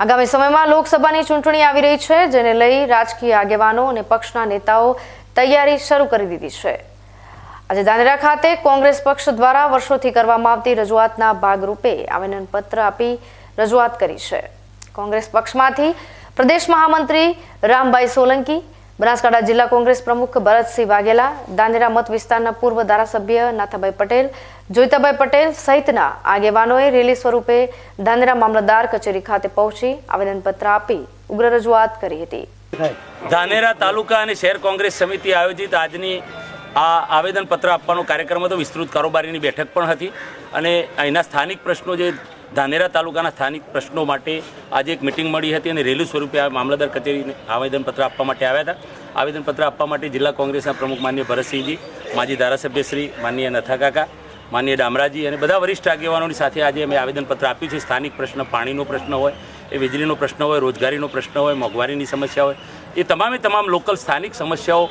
આગામી સમયમાં લોકસભાની ચૂંટણી આવી રહી છે, જેને લઈ રાજકીય આગેવાનો અને પક્ષના નેતાઓ તૈયારી શરૂ કરી દીધી છે. આજે દાંદરા ખાતે કોંગ્રેસ પક્ષ દ્વારા વર્ષોથી કરવામાં આવતી રજૂઆતના ભાગરૂપે આવેદનપત્ર આપી રજૂઆત કરી છે. કોંગ્રેસ પક્ષમાંથી પ્રદેશ મહામંત્રી રામભાઈ સોલંકી બનાસકાંઠા જિલ્લા કોંગ્રેસ પ્રમુખ ભરતસિંહ વાઘેલા દાંદેરા મત વિસ્તારના પૂર્વ ધારાસભ્ય નાથાભાઈ પટેલ, જોઈતાભાઈ પટેલ સહિતના આગેવાનોએ રેલી સ્વરૂપે દાંદેરા મામલતદાર કચેરી ખાતે પહોંચી આવેદનપત્ર આપી ઉગ્ર રજૂઆત કરી હતી. ધાનેરા તાલુકા અને શહેર કોંગ્રેસ સમિતિ આયોજિત આજની આ આવેદનપત્ર આપવાનો કાર્યક્રમ હતો. વિસ્તૃત કારોબારીની બેઠક પણ હતી અને અહીંના સ્થાનિક પ્રશ્નો જે ધાનેરા તાલુકાના સ્થાનિક પ્રશ્નો માટે આજે એક મિટિંગ મળી હતી અને રેલી સ્વરૂપે આ મામલતદાર કચેરીને આવેદનપત્ર આપવા માટે આવ્યા હતા. આવેદનપત્ર આપવા માટે જિલ્લા કોંગ્રેસના પ્રમુખ માન્ય ભરતસિંહજી, માજી ધારાસભ્યશ્રી શ્રી માનનીય નથા કાકા, માનનીય ડામરાજી અને બધા વરિષ્ઠ આગેવાનોની સાથે આજે અમે આવેદનપત્ર આપ્યું છે. સ્થાનિક પ્રશ્ન, પાણીનો પ્રશ્ન હોય, એ વીજળીનો પ્રશ્ન હોય, રોજગારીનો પ્રશ્ન હોય, મોંઘવારીની સમસ્યા હોય એ તમામે તમામ લોકલ સ્થાનિક સમસ્યાઓ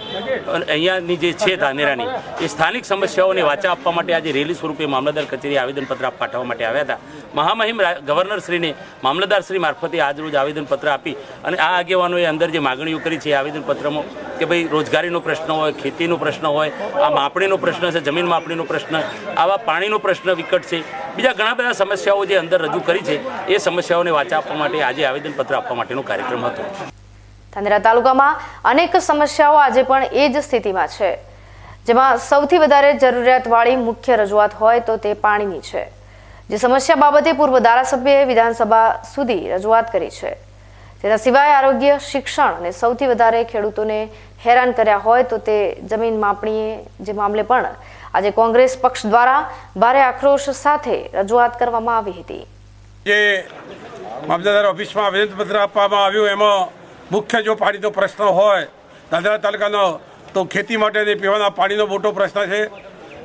અહીંયાની જે છે ધાનેરાની, એ સ્થાનિક સમસ્યાઓને વાચા આપવા માટે આજે રેલી સ્વરૂપે મામલતદાર કચેરી આવેદનપત્ર પાઠવવા માટે આવ્યા હતા. મહામહિમ ગવર્નરશ્રીને મામલતદારશ્રી મારફતે આજરોજ આવેદનપત્ર આપી, અને આ આગેવાનોએ અંદર જે માગણીઓ કરી છે એ આવેદનપત્રમાં કે ભાઈ રોજગારીનો પ્રશ્ન હોય, ખેતીનો પ્રશ્ન હોય, આ માપણીનો પ્રશ્ન છે, જમીન માપણીનો પ્રશ્ન, આવા પાણીનો પ્રશ્ન વિકટ છે, બીજા ઘણા બધા સમસ્યાઓ જે અંદર રજૂ કરી છે, એ સમસ્યાઓને વાચા આપવા માટે આજે આવેદનપત્ર આપવા માટેનો કાર્યક્રમ હતો. ધાનેરા તાલુકામાં અનેક સમસ્યાઓ આજે પણ એ જ સ્થિતિમાં છે. જેમાં સૌથી વધારે જરૂરિયાતવાળી મુખ્ય રજૂઆત હોય તો તે પાણીની છે. જે સમસ્યા બાબતે પૂર્વ ધારાસભ્યએ વિધાનસભા સુધી રજૂઆત કરી છે. તેના સિવાય આરોગ્ય, શિક્ષણ અને સૌથી વધારે ખેડૂતોને હેરાન કર્યા હોય તો તે જમીન માપણીએ જે મામલે પણ આજે કોંગ્રેસ પક્ષ દ્વારા ભારે આક્રોશ સાથે રજૂઆત કરવામાં આવી હતી. જે મામલતદાર ઓફિસમાં આવેદનપત્ર આપવામાં આવ્યું, એમાં મુખ્ય જો પાણીનો પ્રશ્ન હોય, દાદરા તાલુકાનો, તો ખેતી માટે પીવાના પાણીનો મોટો પ્રશ્ન છે.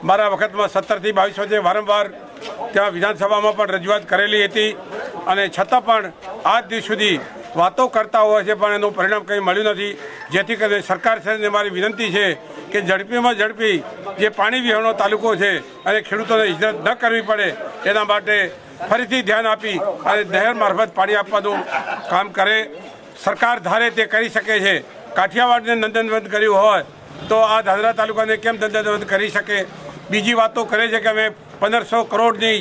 મારા વખતમાં સત્તરથી બાવીસ વચ્ચે વારંવાર ત્યાં વિધાનસભામાં પણ રજૂઆત કરેલી હતી અને છતાં પણ આજ દિવસ સુધી વાતો કરતા હોય છે, પણ એનું પરિણામ કંઈ મળ્યું નથી. જેથી કરીને સરકાર શ્રીને મારી વિનંતી છે કે ઝડપીમાં ઝડપી જે પાણી વિહોણો તાલુકો છે અને ખેડૂતોને હિજરત ન કરવી પડે, એના માટે ફરીથી ધ્યાન આપી અને નહેર મારફત પાણી આપવાનું કામ કરે. સરકાર ધારે તે કરી શકે છે. કાઠિયાવાડને નંદનવન કર્યું હોય તો આ ધાંધરા તાલુકાને કેમ નંદનવન કરી શકે? બીજી વાતો કરે છે કે અમે પંદરસો કરોડની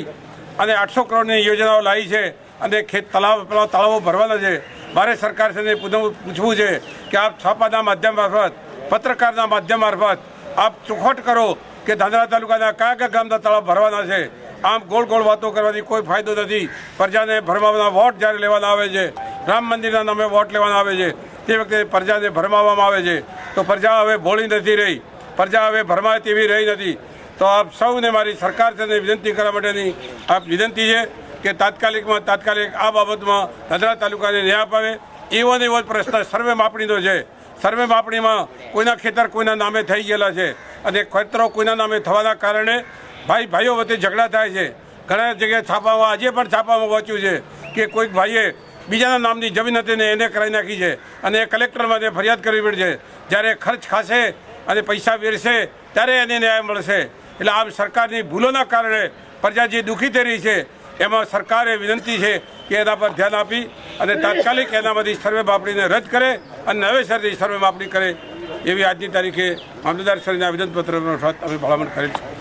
અને આઠસો કરોડની યોજનાઓ લાવી છે અને ખેત તળાવ પેલા તળાવો ભરવાના છે. મારે સરકાર સાથે પૂછવું છે કે આપ છાપાના માધ્યમ મારફત, પત્રકારના માધ્યમ મારફત આપ ચોખવટ કરો કે ધાંધરા તાલુકાના કયા કયા ગામના તળાવ ભરવાના છે. આમ ગોળ ગોળ વાતો કરવાથી કોઈ ફાયદો નથી. પ્રજાને ભરવાના વોટ જ્યારે લેવાના આવે છે રામ મંદિરના નામે વોટ લેવાના આવે છે. તે વખતે પ્રજાને ભરમાવવામાં આવે છે. તો પ્રજા હવે ભોળી નથી રહી. પ્રજા હવે ભરમાય તેવી રહી નથી. તો આપ સૌને મારી સરકાર છે વિનંતી કરવા માટેની આપ વિનંતી છે કે તાત્કાલિકમાં તાત્કાલિક આ બાબતમાં નદરા તાલુકાને ન્યાય અપાવે. એવો ને એવો પ્રશ્ન સર્વે માપણીનો છે. સર્વે માપણીમાં કોઈના ખેતર કોઈના નામે થઈ ગયેલા છે અને ખેતરો કોઈના નામે થવાના કારણે ભાઈ ભાઈઓ વચ્ચે ઝઘડા થાય છે. ઘણા જગ્યાએ છાપામાં, આજે પણ છાપામાં વાંચ્યું છે કે કોઈક ભાઈએ બીજાના નામની જમીન હતી ને એને કરાવી નાખી છે. અને એ કલેક્ટરમાં તે ફરિયાદ કરવી પડશે જ્યારે ખર્ચ ખાશે અને પૈસા વેરશે, ત્યારે એને ન્યાય મળશે. એટલે આમ સરકારની ભૂલોના કારણે પ્રજા જે દુઃખી થઈ રહી છે, એમાં સરકારે વિનંતી છે કે એના પર ધ્યાન આપી અને તાત્કાલિક એનામાંથી સર્વે માપણીને રદ કરે અને નવેસરથી સર્વે માપણી કરે એવી આજની તારીખે મામલતદાર શ્રીના આવેદનપત્ર અમે ભલામણ કરેલ છે.